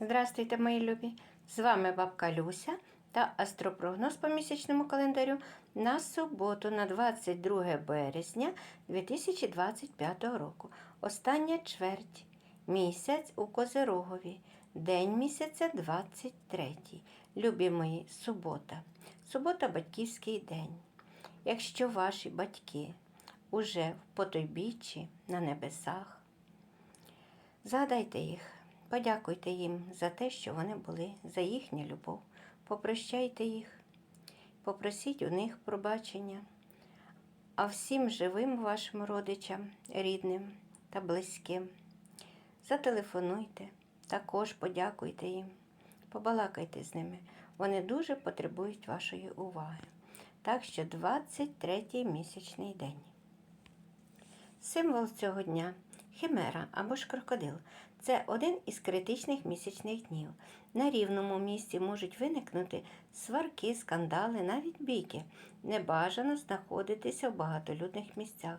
Здравствуйте, мої любі! З вами бабка Люся та астропрогноз по місячному календарю на суботу, на 22 березня 2025 року. Остання чверть. Місяць у Козирогові. День місяця 23. Любі мої, субота. Субота батьківський день. Якщо ваші батьки уже в потойбіччі на небесах, Згадайте їх, подякуйте їм за те, що вони були, за їхню любов. Попрощайте їх, попросіть у них пробачення. А всім живим вашим родичам, рідним та близьким. Зателефонуйте, також подякуйте їм, побалакайте з ними. Вони дуже потребують вашої уваги. Так що 23 місячний день. Символ цього дня химера або ж крокодил. Це один із критичних місячних днів. На рівному місці можуть виникнути сварки, скандали, навіть бійки. Небажано знаходитися в багатолюдних місцях.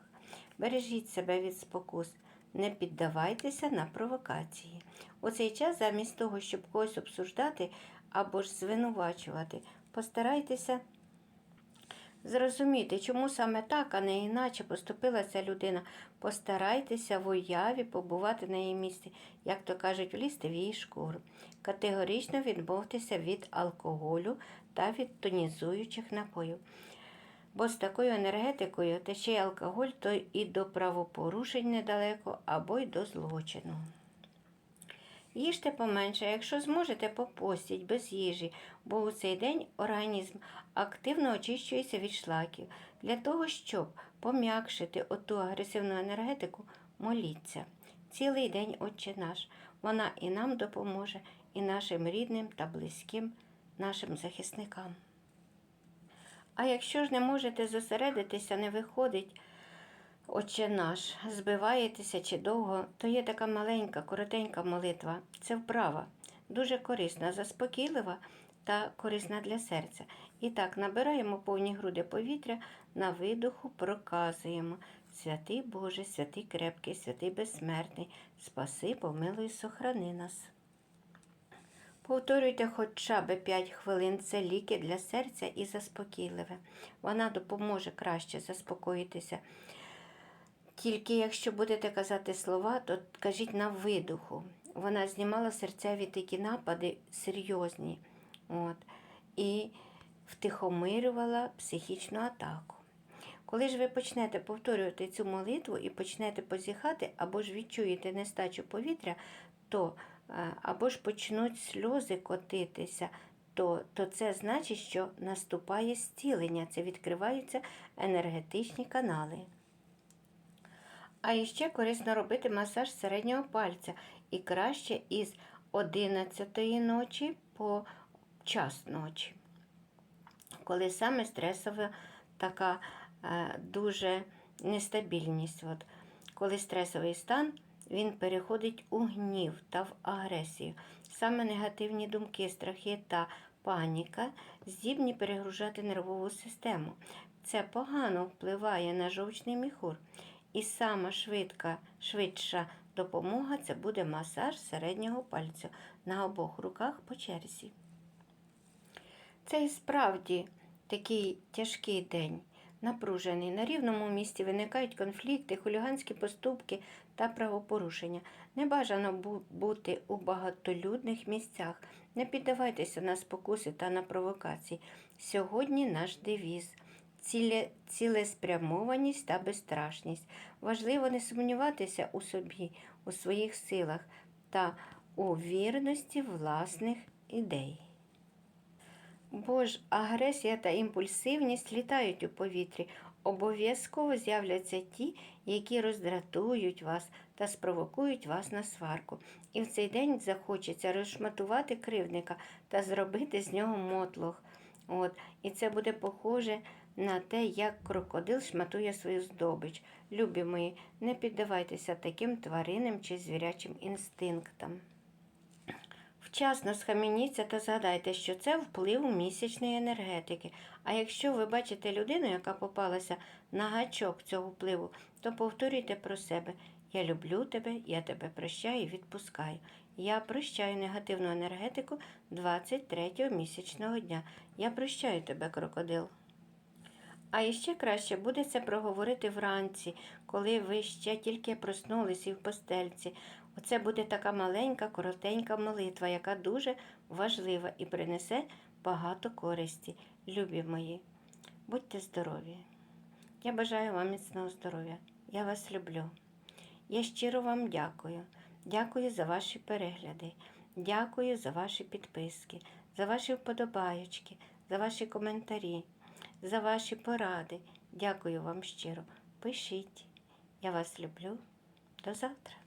Бережіть себе від спокус. Не піддавайтеся на провокації. У цей час, замість того, щоб когось обсуждати або ж звинувачувати, постарайтеся Зрозуміти, чому саме так, а не іначе поступила ця людина. Постарайтеся в уяві побувати на її місці, як то кажуть, влізти в її шкуру. Категорично відмовтеся від алкоголю та від тонізуючих напоїв. Бо з такою енергетикою й алкоголь, то і до правопорушень недалеко, або й до злочину. Їжте поменше, якщо зможете, попостіть без їжі, бо у цей день організм активно очищується від шлаків. Для того, щоб пом'якшити оту агресивну енергетику, моліться. Цілий день Отче наш. Вона і нам допоможе, і нашим рідним та близьким, нашим захисникам. А якщо ж не можете зосередитися, не виходить. Отче наш, збиваєтеся чи довго, то є така маленька, коротенька молитва. Це вправа, дуже корисна, заспокійлива та корисна для серця. І так, набираємо повні груди повітря, на видоху проказуємо. Святий Боже, святий крепкий, святий безсмертний, спаси, помилуй, сохрани нас. Повторюйте хоча б 5 хвилин це ліки для серця і заспокійливе. Вона допоможе краще заспокоїтися. Тільки якщо будете казати слова, то кажіть на видуху. Вона знімала серцеві такі напади серйозні. От, І втихомирювала психічну атаку. Коли ж ви почнете повторювати цю молитву і почнете позіхати, або ж відчуєте нестачу повітря, то е, або ж почнуть сльози котитися, то, то це значить, що наступає зцілення, це відкриваються енергетичні канали. А іще корисно робити масаж середнього пальця і краще із 11 ночі по час ночі. Коли саме стресова така е, дуже нестабільність. От, Коли стресовий стан він переходить у гнів та в агресію. Саме негативні думки, страхи та паніка здібні перегружати нервову систему. Це погано впливає на жовчний міхур. І сама швидка, швидша допомога це буде масаж середнього пальця на обох руках по черзі. Це і справді такий тяжкий день, напружений. На рівному місці виникають конфлікти, хуліганські поступки та правопорушення. Не бажано бути у багатолюдних місцях. Не піддавайтеся на спокуси та на провокації. Сьогодні наш девіз – цілеспрямованість та безстрашність. Важливо не сумніватися у собі, у своїх силах та у вірності власних ідей. Бо ж агресія та імпульсивність літають у повітрі, обов'язково з'являться ті, які роздратують вас та спровокують вас на сварку. І в цей день захочеться розшматувати кривдника та зробити з нього мотлох. От. І це буде похоже на те, як крокодил шматує свою здобич. Любі мої, не піддавайтеся таким тваринним чи звірячим інстинктам. Вчасно схамініться та згадайте, що це вплив місячної енергетики. А якщо ви бачите людину, яка попалася на гачок цього впливу, то повторюйте про себе: Я люблю тебе, я тебе прощаю і відпускаю. Я прощаю негативну енергетику 23-го місячного дня. Я прощаю тебе, крокодил. А іще краще буде це проговорити вранці, коли ви ще тільки проснулись і в постельці. Оце буде така маленька, коротенька молитва, яка дуже важлива і принесе багато користі. Любі мої, будьте здорові. Я бажаю вам міцного здоров'я. Я вас люблю. Я щиро вам дякую. Дякую за ваші перегляди. Дякую за ваші підписки, за ваші вподобаючки, за ваші коментарі, за ваші поради. Дякую вам щиро. Пишіть. Я вас люблю. До завтра.